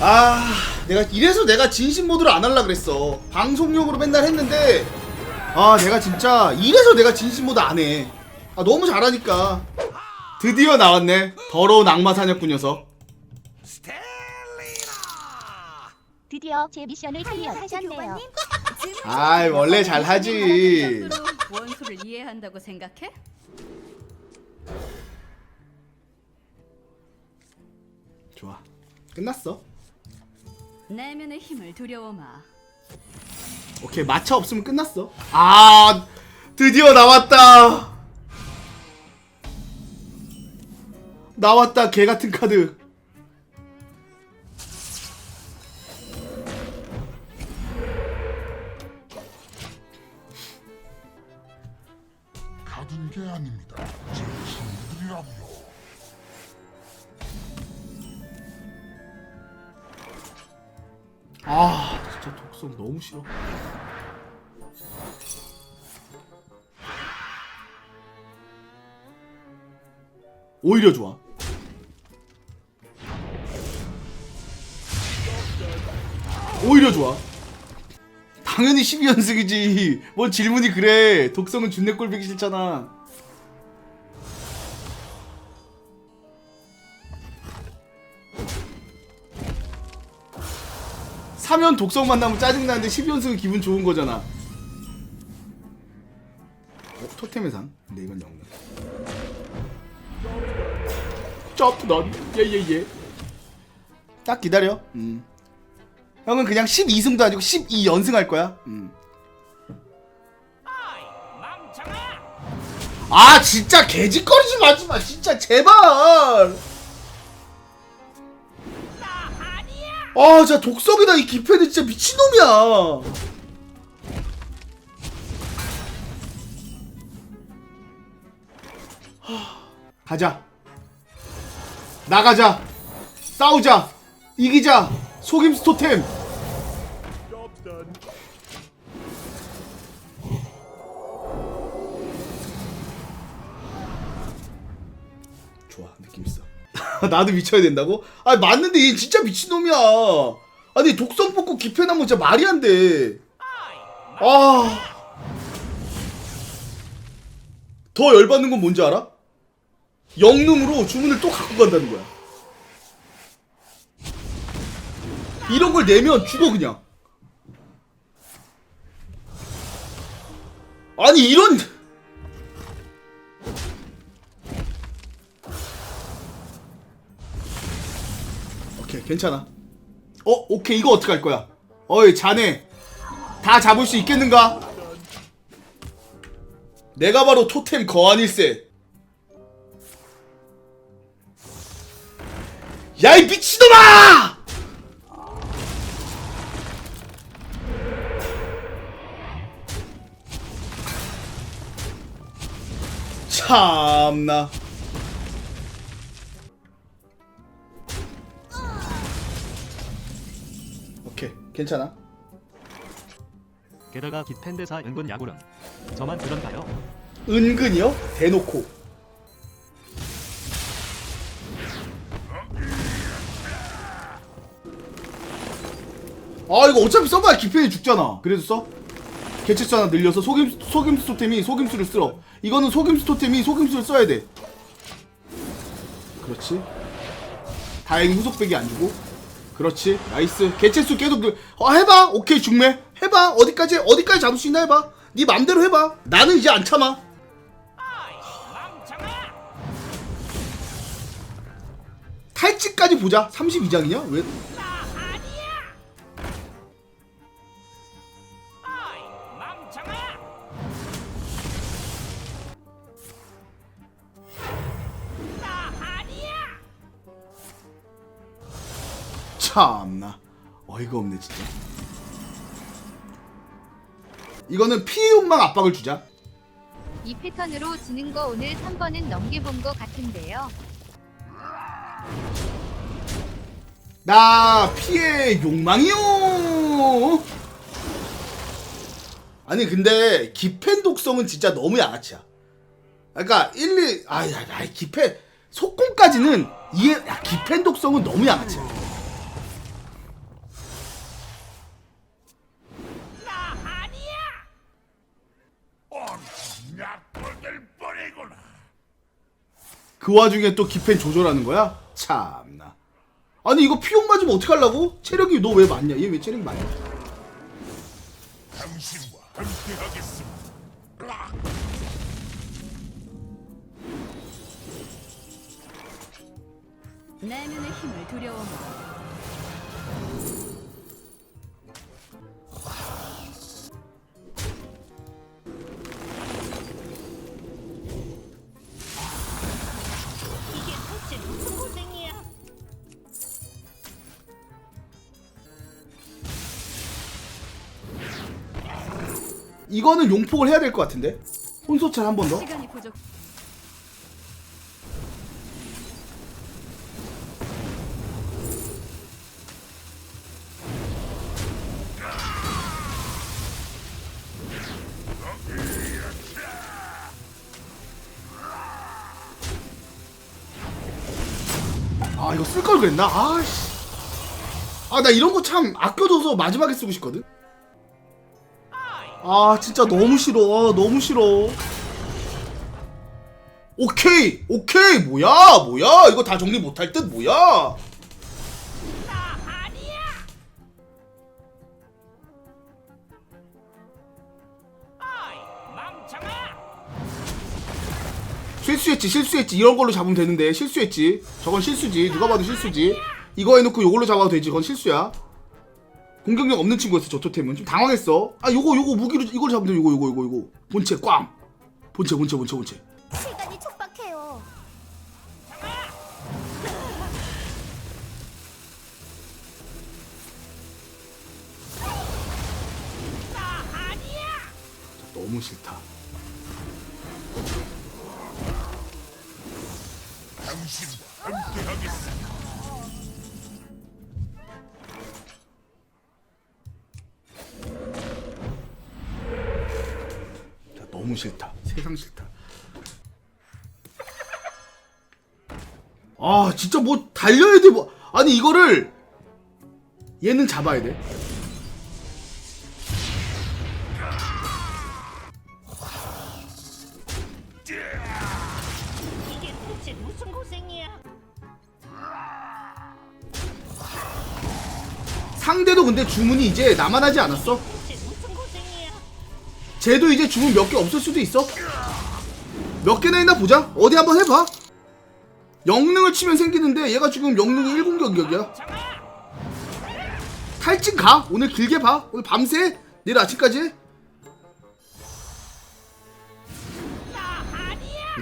아 내가 이래서 내가 진심 모드를 안 할라 그랬어. 방송용으로 맨날 했는데. 아 내가 진짜 이래서 내가 진심 모드 안해. 아 너무 잘하니까. 드디어 나왔네. 더러운 악마 사냥꾼 녀석. 드디어 제 미션을 클리어하셨네요. 아이 원래 잘하지. 원수를 이해한다고 생각해? 좋아. 끝났어 내면의 힘을 두려워 마. 오케이 마차 없으면 끝났어 아 드디어 나왔다 나왔다 개같은 카드 가둔 게 아닙니다. 독성 너무 싫어. 오히려 좋아. 오히려 좋아. 당연히 12연승이지. 뭔 질문이 그래. 독성은 준내 꼴보기 싫잖아 사면 독성 만나면 짜증나는데 12연승은 기분 좋은 거잖아. 어, 토템의 상. 근데 이건 영능. 점프넌 예예예. 딱 기다려. 음. 형은 그냥 12승도 아니고 12연승 할 거야. 음. 아 진짜 개짓거리지 마지 마 진짜 제발. 아, 진짜 독성이다 이 기패는 진짜 미친놈이야. 하, 가자. 나가자. 싸우자. 이기자. 속임수 토템. 좋아 느낌 있어. 나도 미쳐야 된다고? 아 맞는데 얘 진짜 미친놈이야. 아니 독성 뽑고 기패 나면 진짜 말이 안 돼. 아. 더 열받는 건 뭔지 알아? 영능으로 주문을 또 갖고 간다는 거야. 이런 걸 내면 죽어 그냥. 아니 이런 괜찮아. 어 오케이. 이거 어떻게 할 거야? 어이 자네. 다 잡을 수 있겠는가? 내가 바로 토템 거한일세. 야 이 미친놈아! 참나 괜찮아? 게다가 기펜대사 은근 야구름 저만 그런가요? 은근히요? 대놓고. 아 이거 어차피 써봐야 기편이 죽잖아. 그래도 써? 개체수 하나 늘려서 속임, 속임수 토템이 속임수를 쓸어. 이거는 속임수 토템이 속임수를 써야 돼. 그렇지? 다행히 후속백이 안 주고 그렇지. 나이스. 개체수 계속 늘- 어, 해봐. 오케이 중매. 해봐. 어디까지 어디까지 잡을 수 있나 해봐. 네 맘대로 해봐. 나는 이제 안 참아. 탈지까지 보자. 32장이냐? 왜 참나. 어이가 없네 진짜. 이거는 피해 욕망 압박을 주자. 이 패턴으로 지는 거 오늘 3번은 넘겨본 거 같은데요. 나 피해 욕망이요! 아니 근데 기펜 독성은 진짜 너무 양아치야. 그러니까 1, 2 아이 아이 기펜 속공까지는 이해 야 기펜 독성은 너무 양아치야 그 와중에 또 기펜 조절하는 거야? 참나. 아니 이거 피용 맞으면 어떡하려고? 체력이 너 왜 많냐? 얘 왜 체력이 많냐? 당신과 함께하겠습니다. 내면의 힘을 두려워 이거는 용폭을 해야 될 것 같은데? 혼소찰 한 번 더? 시간이 부족. 아 이거 쓸 걸 그랬나? 아씨. 아 나 이런 거 참 아껴둬서 마지막에 쓰고 싶거든. 아 진짜 너무 싫어. 아, 너무 싫어. 오케이! 오케이! 뭐야? 뭐야? 이거 다 정리 못할 듯? 뭐야? 실수했지 실수했지. 이런 걸로 잡으면 되는데. 실수했지. 저건 실수지. 누가 봐도 실수지. 이거 해놓고 요걸로 잡아도 되지. 그건 실수야 공격력 없는 친구였어 저 토템은. 좀 당황했어. 아 요거 요거 무기로 이걸 잡으면 돼 요거 요거 요거 요거. 본체 꽝. 본체 본체 본체 본체. 시간이 촉박해요. 너무 싫다. 당신과 함께하겠습니다. 싫다. 세상 싫다. 아 진짜 뭐 달려야 돼 뭐. 아니 이거를 얘는 잡아야 돼. 이게 도대체 무슨 고생이야? 상대도 근데 주문이 이제 나만 하지 않았어 쟤도 이제 주문 몇 개 없을 수도 있어. 몇 개나 있나 보자. 어디 한번 해봐. 영능을 치면 생기는데 얘가 지금 영능이 1공격이야. 탈진 가. 오늘 길게 봐. 오늘 밤새 내일 아침까지.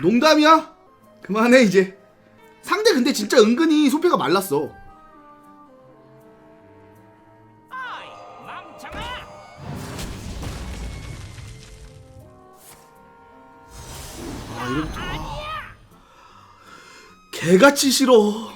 농담이야. 그만해 이제. 상대 근데 진짜 은근히 소피가 말랐어. 개같이 싫어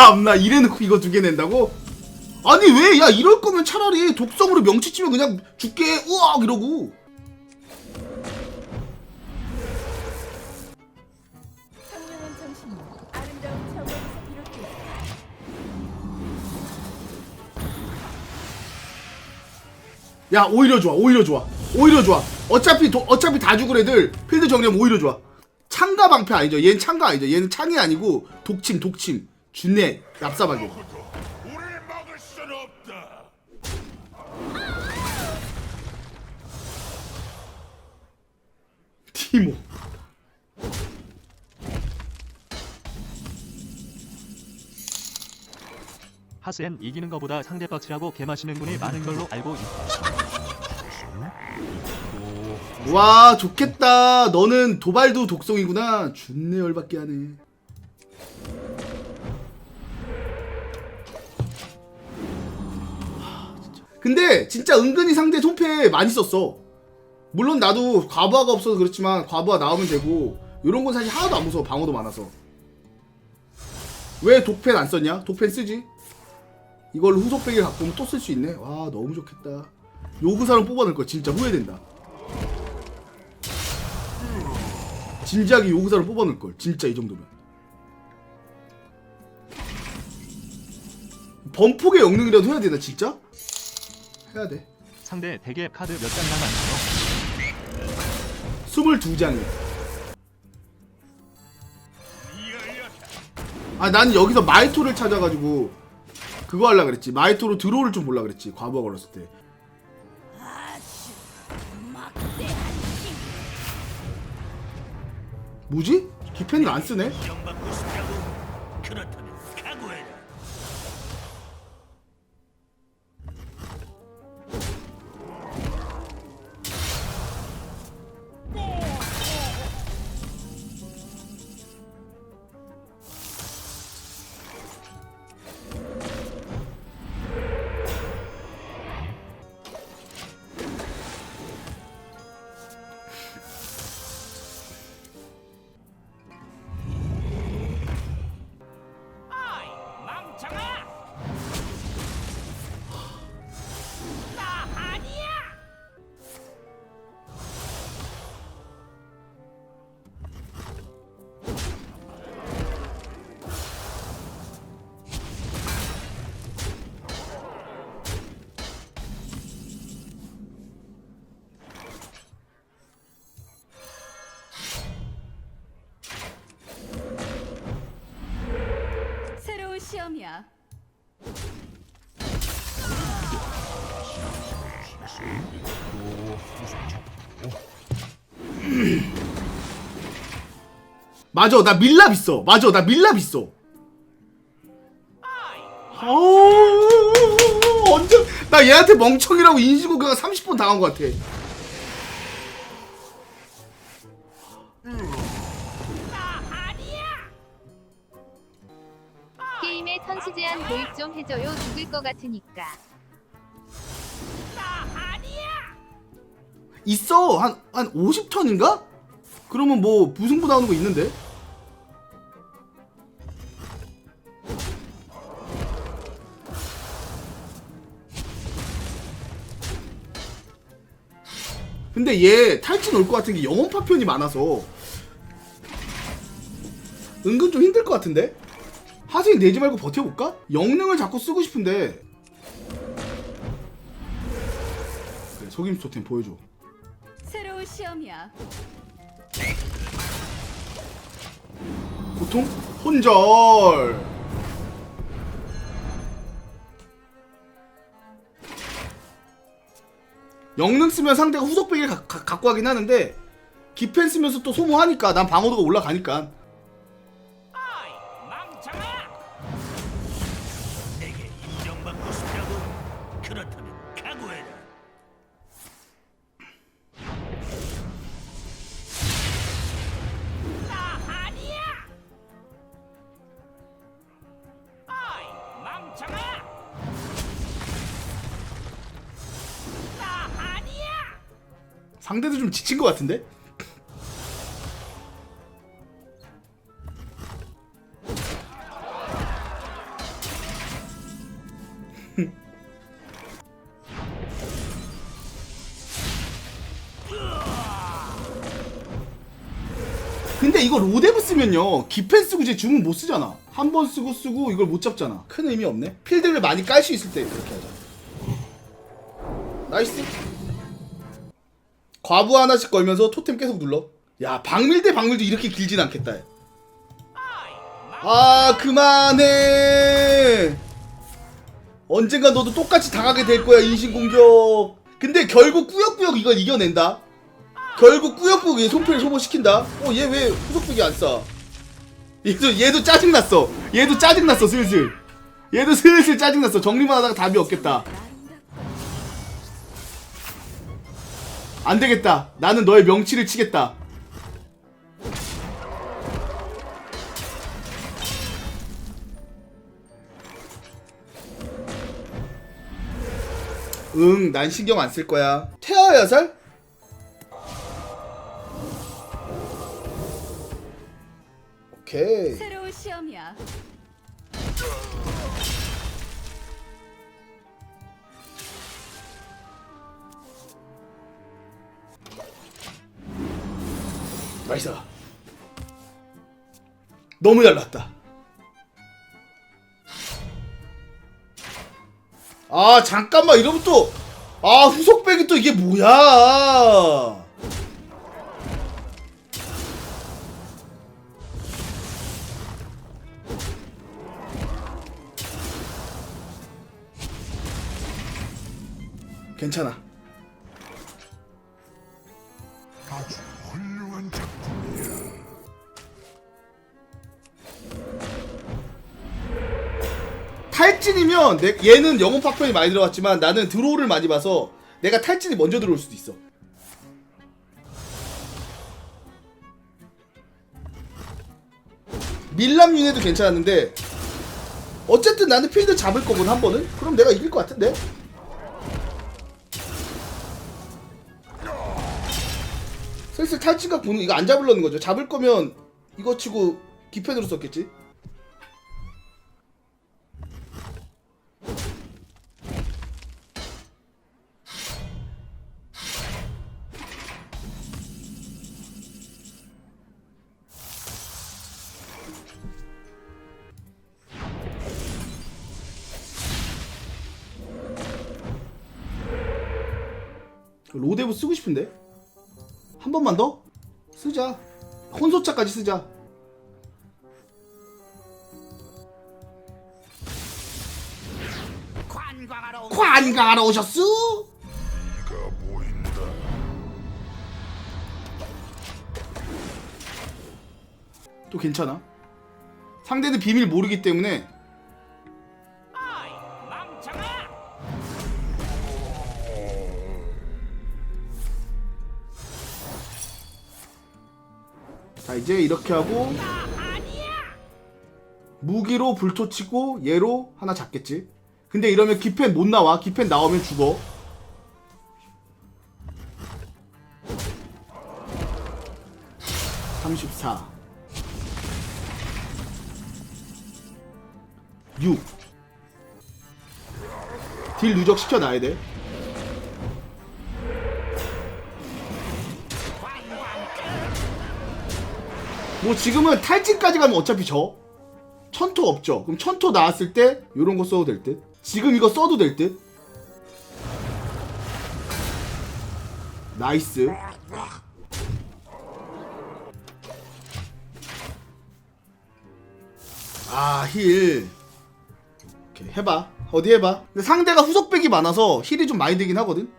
참나 이래놓고 이거 두 개 낸다고? 아니 왜? 야 이럴 거면 차라리 독성으로 명치 치면 그냥 죽게. 우악 이러고. 아름다운 정원에서 야 오히려 좋아 오히려 좋아 오히려 좋아. 어차피 도, 어차피 다 죽을 애들 필드 정리하면 오히려 좋아. 창가 방패 아니죠? 얘는 창가 아니죠? 얘는 창이 아니고 독침 독침 막을 수는 없다. 티모 하스엔 이기는 것보다 상대 빡치라고 개 마시는 분이 많은 걸로 알고 있다. 와 좋겠다 너는 도발도 독성이구나 준내 열받게 하네 근데 진짜 은근히 상대 손패 많이 썼어. 물론 나도 과부하가 없어서 그렇지만 과부하 나오면 되고 이런 건 사실 하나도 안 무서워 방어도 많아서. 왜 독펜 안 썼냐? 독펜 쓰지? 이걸 후속 베개 갖고 오면 또 쓸 수 있네. 와 너무 좋겠다. 요구사를 뽑아낼 거 진짜 후회된다. 진지하게 요구사를 뽑아낼 걸 진짜 이 정도면. 범폭의 영능이라도 해야 되나 진짜? 해야 돼 상대 대개 카드 몇 장 남았나요? 22장이 아 나는 여기서 마이토를 찾아가지고 그거 하려 그랬지 마이토로 드로우를 좀 볼라 그랬지 과부하 걸렸을 때 뭐지? 기펜을 안 쓰네? 맞아 나 밀랍 있어 맞아 나 밀랍 있어 아우 언제 나 얘한테 멍청이라고 인식고가 30번 당한 것 같아 게임에 선수 제한 도입 좀 해줘요. 죽을 것 같으니까. 있어 한 한 50턴인가? 그러면 뭐 무승부 나오는 거 있는데 근데 얘 탈진 올 것 같은 게 영혼 파편이 많아서 은근 좀 힘들 것 같은데? 하수인 내지 말고 버텨볼까? 영능을 자꾸 쓰고 싶은데. 그래 속임수 토템 보여줘. 새로운 시험이야. 보통? 혼절 영능 쓰면 상대가 후속 가- 갖고 가긴 하는데 기펜 쓰면서 또 소모하니까 난 방어도가 올라가니까 상대도 좀 지친 것 같은데? 근데 이거 로데브 쓰면요 쓰고 이제 주문 못 쓰잖아. 한 번 쓰고 쓰고 이걸 못 잡잖아. 큰 의미 없네. 필드를 많이 깔 수 있을 때 그렇게 하자. 나이스 과부 하나씩 걸면서 토템 계속 눌러. 야 박밀 대 박밀도 이렇게 길진 않겠다 아 그만해! 언젠가 너도 똑같이 당하게 될 거야 인신공격. 근데 결국 꾸역꾸역 이걸 이겨낸다. 결국 꾸역꾸역 얘 손패를 소모시킨다. 어 얘 왜 후속벽이 안 싸? 얘도 얘도 짜증났어. 얘도 짜증났어 슬슬. 얘도 슬슬 짜증났어. 정리만 하다가 답이 없겠다 안 되겠다. 나는 너의 명치를 치겠다. 응, 난 신경 안 쓸 거야. 태아 여살? 오케이. 새로운 시험이야. 나이스. 너무 잘 났다. 아 잠깐만 이러면 또 아 후속백이 또 이게 뭐야? 괜찮아. 탈진이면 내, 얘는 영웅 파편이 많이 들어갔지만 나는 드로우를 많이 봐서 내가 탈진이 먼저 들어올 수도 있어. 밀람 윤회도 괜찮았는데 어쨌든 나는 필드 잡을 거거든 한 번은? 그럼 내가 이길 것 같은데? 슬슬 탈진각 보는 이거 안 잡으려는 거죠. 잡을 거면 이거 치고 기편으로 썼겠지 로데브 쓰고 싶은데? 한 번만 더? 쓰자. 혼소차까지 쓰자. 관광하러 온 관광하러 오셨어? 또 괜찮아? 상대는 비밀 모르기 때문에 이제 이렇게 하고 무기로 불토 치고 얘로 하나 잡겠지 근데 이러면 기펜 못 나와 기펜 나오면 죽어 (34) 6. 딜 누적 시켜놔야 돼. 뭐 지금은 탈진까지 가면 어차피 져. 천토 없죠. 그럼 천토 나왔을 때 요런 거 써도 될 듯. 지금 이거 써도 될 듯. 나이스. 아, 힐. 오케이, 해봐. 어디 해봐. 근데 상대가 후속백이 많아서 힐이 좀 많이 되긴 하거든.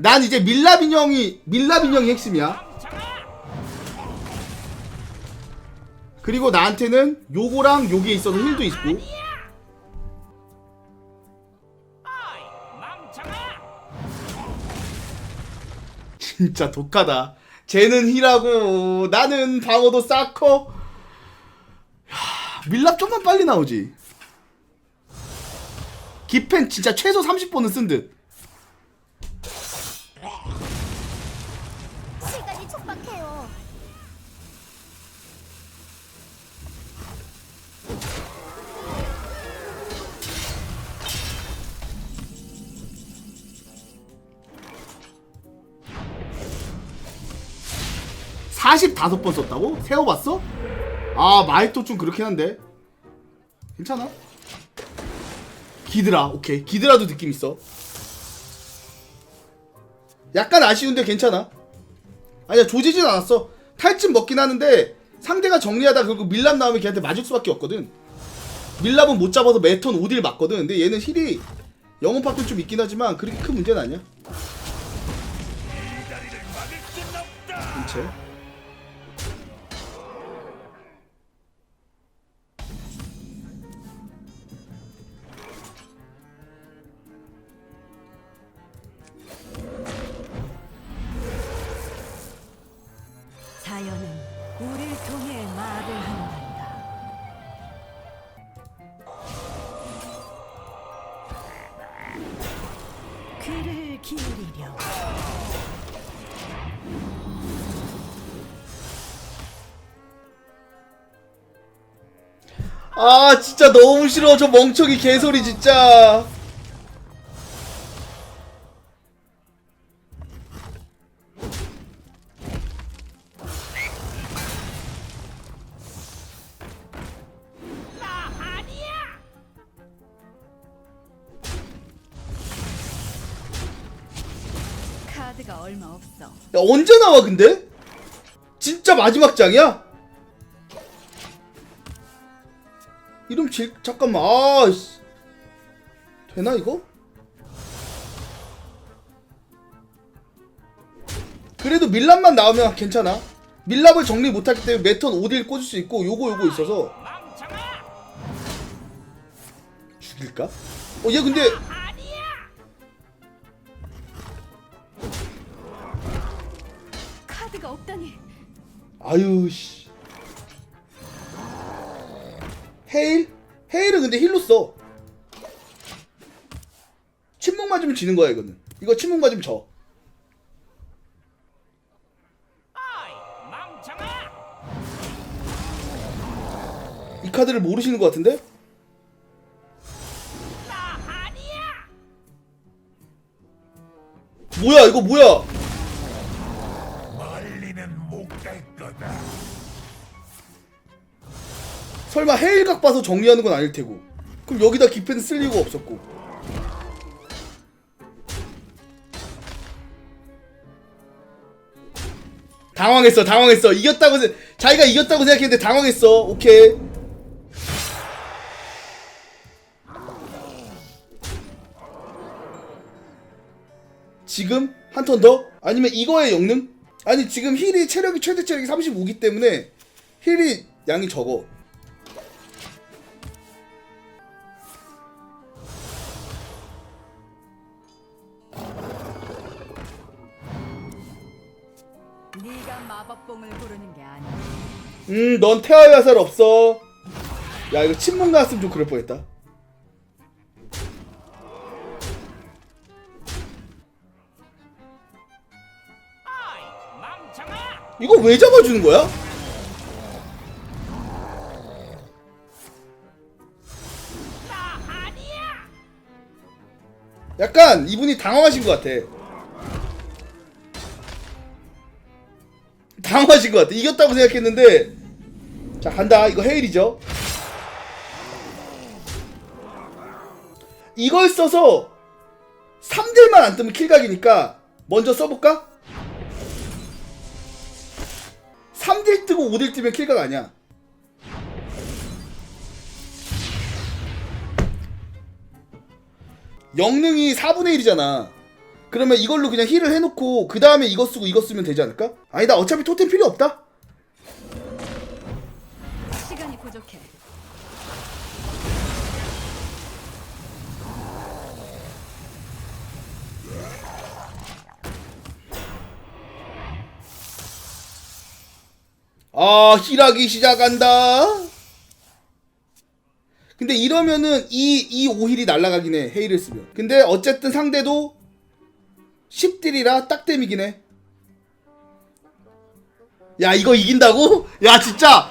난 이제 밀랍 인형이 밀랍 인형이 핵심이야. 그리고 나한테는 요거랑 요게 있어서 힐도 있고. 진짜 독하다. 쟤는 힐하고 나는 방어도 쌓고. 야, 밀랍 좀만 빨리 나오지. 기펜 진짜 최소 30번은 쓴 듯. 45번 썼다고? 세어봤어? 아 마이토 좀 그렇긴 한데. 괜찮아? 기드라 오케이. 기드라도 느낌 있어. 약간 아쉬운데 괜찮아. 아니야 조지진 않았어. 탈진 먹긴 하는데 상대가 정리하다 결국 밀랍 나오면 걔한테 맞을 수밖에 없거든. 밀랍은 못 잡아서 매턴 5딜 맞거든. 근데 얘는 힐이 영혼 파편 좀 있긴 하지만 그렇게 큰 문제는 아니야. 인체 아 진짜 너무 싫어 저 멍청이 개소리 진짜 나 아니야. 카드가 얼마 없어. 야 언제 나와 근데? 진짜 마지막 장이야? 이름 질 잠깐만 아 씨 되나 이거? 그래도 밀랍만 나오면 괜찮아 밀랍을 정리 못하기 때문에 매턴 5딜 꽂을 수 있고 요거 요거 있어서. 죽일까? 어 얘 근데. 카드가 없다니. 아유 씨 헤일? 헤일은 근데 힐로 써 침묵 맞으면 지는 거야 이거는 이거 침묵 맞으면 져. 이 카드를 모르시는 것 같은데? 뭐야 이거 뭐야 설마 헤일각 봐서 정리하는 건 아닐 테고. 그럼 여기다 기펜 쓸 이유가 없었고. 당황했어 당황했어. 이겼다고 세- 자기가 이겼다고 생각했는데 당황했어. 오케이. 지금 한 턴 더? 아니면 이거의 영능? 아니 지금 힐이 체력이 최대 체력이 35기 때문에 힐이 양이 적어 음, 넌 태아의 화살 없어. 야, 이거 침묵 나왔으면 좀 그럴 뻔했다. 이거 왜 잡아주는 거야? 약간 이분이 당황하신 것 같아. 당황하신 것 같아. 이겼다고 생각했는데. 자, 간다. 이거 헤일이죠. 이걸 써서 3딜만 안 뜨면 킬각이니까 먼저 써볼까? 3딜 뜨고 5딜 뜨면 킬각 아니야. 영능이 4분의 1이잖아. 그러면 이걸로 그냥 힐을 해놓고 그 다음에 이거 쓰고 이거 쓰면 되지 않을까? 아니다 어차피 토템 필요 없다. 아 힐하기 시작한다. 근데 이러면은 이 이 오힐이 날아가긴 해 헤일을 쓰면. 근데 어쨌든 상대도 10딜이라 딱댐이긴 해. 야 이거 이긴다고? 야 진짜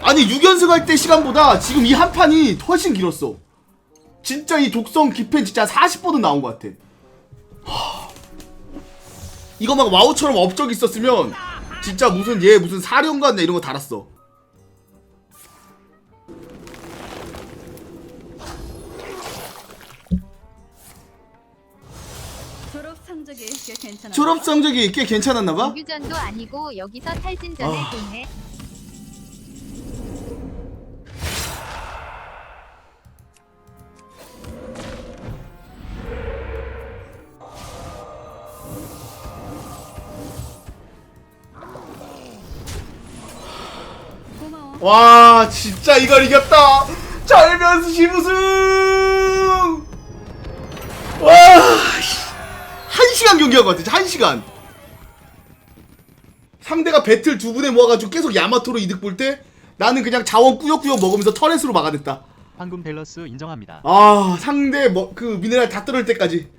아니 6연승 할 때 시간보다 지금 이 한 판이 훨씬 길었어. 진짜 이 독성 기펜 진짜 40번은 나온 것 같아. 하... 이거 막 와우처럼 업적 있었으면 진짜 무슨 얘 무슨 사령관 이런 거 달았어. 졸업 성적이 꽤 괜찮아. 졸업 성적이 꽤 괜찮았나 봐. 정규전도 아니고 여기서 탈진전을 아. 보내. 와 진짜 이걸 이겼다. 잘면서 시무승. 와. 씨. 한 시간 경기한 것 같아. 한 시간. 상대가 배틀 두 분에 모아가지고 계속 야마토로 이득 볼 때 나는 그냥 자원 꾸역꾸역 먹으면서 터렛으로 막아냈다. 황금 밸런스 인정합니다. 아 상대 뭐 그 미네랄 다 떨어질 때까지